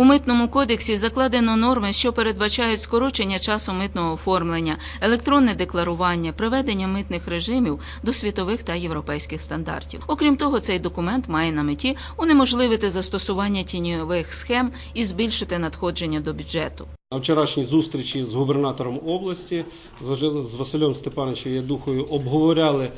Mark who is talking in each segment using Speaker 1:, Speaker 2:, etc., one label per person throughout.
Speaker 1: У митному кодексі закладено норми, що передбачають скорочення часу митного оформлення, електронне декларування, приведення митних режимів до світових та європейських стандартів. Окрім того, цей документ має на меті унеможливити застосування тіньових схем і збільшити надходження до бюджету.
Speaker 2: На вчорашній зустрічі з губернатором області з Василем- Степановичем Ядухою обговоряли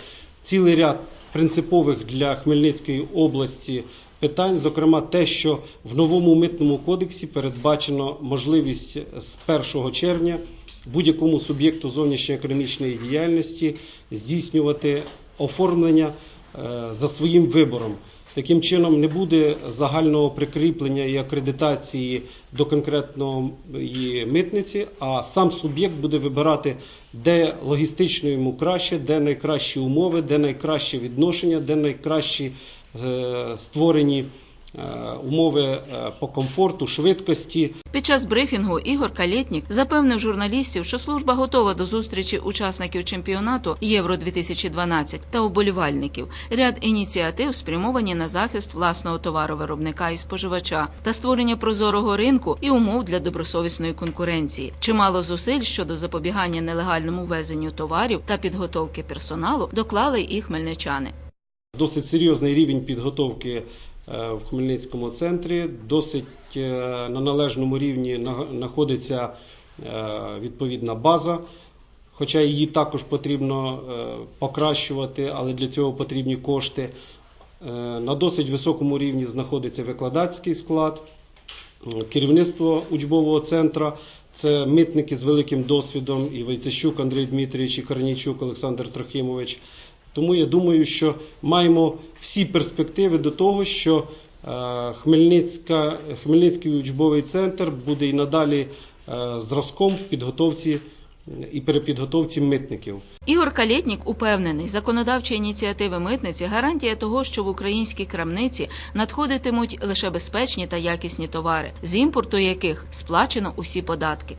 Speaker 2: цілий ряд принципових для Хмельницької області питань, зокрема те, що в новому митному кодексі передбачено можливість з 1 червня будь-якому суб'єкту зовнішньоекономічної діяльності здійснювати оформлення е, за своїм вибором. Таким чином не буде загального прикріплення і акредитації до конкретної митниці, а сам суб'єкт буде вибирати, де логістично йому краще, де найкращі умови, де найкраще відношення, де найкращі створені е, умови е, по комфорту, швидкості.
Speaker 1: Під час брифінгу Ігор Калєтнік запевнив журналістів, що служба готова до зустрічі учасників чемпіонату Євро 2012 та уболівальників. Ряд ініціатив спрямовані на захист власного товаровиробника і споживача та створення прозорого ринку і умов для добросовісної конкуренції. Чимало зусиль щодо запобігання нелегальному ввезенню товарів та підготовки персоналу доклали і хмельничани.
Speaker 2: Досить серйозний рівень підготовки е, в Хмельницькому центрі, досить е, на належному рівні знаходиться е, відповідна база. Хоча її також потрібно покращувати, але для цього потрібні кошти. На досить високому рівні знаходиться викладацький склад, керівництво учбового центру. Це митники з великим досвідом і Войцещук Андрій Дмитрійович, і Корнійчук Олександр Трохимович. Тому я думаю, що маємо всі перспективи до того, що е, Хмельницька, Хмельницький учбовий центр буде і надалі е, зразком в підготовці і перепідготовці митників.
Speaker 1: Ігор Калєтнік упевнений, законодавчі ініціативи митниці гарантія того, що в українській крамниці надходитимуть лише безпечні та якісні товари, з імпорту яких сплачено усі податки.